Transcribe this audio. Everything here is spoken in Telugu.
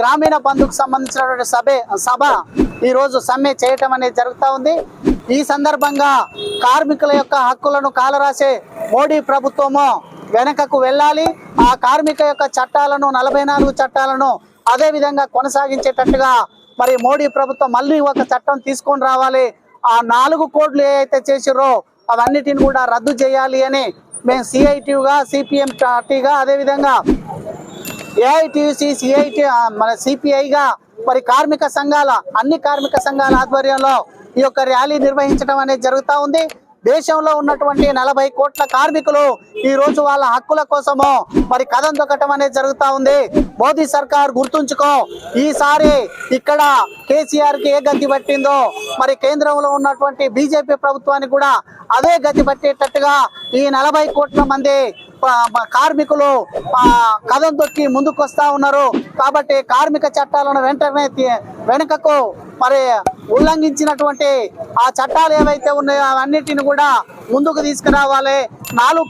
గ్రామీణ బంధుకు సంబంధించినటువంటి సభ సభ ఈ రోజు సమ్మె చేయటం అనేది జరుగుతూ ఉంది. ఈ సందర్భంగా కార్మికుల యొక్క హక్కులను కాలరాసే మోడీ ప్రభుత్వము వెనకకు వెళ్ళాలి. ఆ కార్మిక యొక్క చట్టాలను నలభై నాలుగు చట్టాలను అదే విధంగా కొనసాగించేటట్టుగా మరి మోడీ ప్రభుత్వం మళ్ళీ ఒక చట్టం తీసుకొని రావాలి. ఆ నాలుగు కోడ్లు ఏ చేసిరో అవన్నిటిని కూడా రద్దు చేయాలి అని మేము సిఐటిగా సిపిఎం పార్టీగా అదేవిధంగా ఏఐటిసి సిఐటి మన సిపిఐగా మరి కార్మిక సంఘాల అన్ని కార్మిక సంఘాల ఆధ్వర్యంలో ఈ యొక్క ర్యాలీ నిర్వహించడం అనేది జరుగుతూ ఉంది. దేశంలో ఉన్నటువంటి నలభై కోట్ల కార్మికులు ఈ రోజు వాళ్ళ హక్కుల కోసము మరి కథం దొక్కటం అనేది జరుగుతూ ఉంది. మోదీ సర్కార్ గుర్తుంచుకో ఈసారి ఇక్కడ కేసీఆర్కి ఏ గతి పట్టిందో మరి కేంద్రంలో ఉన్నటువంటి బీజేపీ ప్రభుత్వానికి కూడా అదే గతి పట్టేటట్టుగా ఈ నలభై కోట్ల మంది కార్మికులు కథం తొక్కి ముందుకు వస్తా ఉన్నారు. కాబట్టి కార్మిక చట్టాలను వెంటనే వెనుకకు మరి ఉల్లంఘించినటువంటి ఆ చట్టాలు ఏవైతే ఉన్నాయో అవన్నిటిని కూడా ముందుకు తీసుకురావాలి. నాలుగు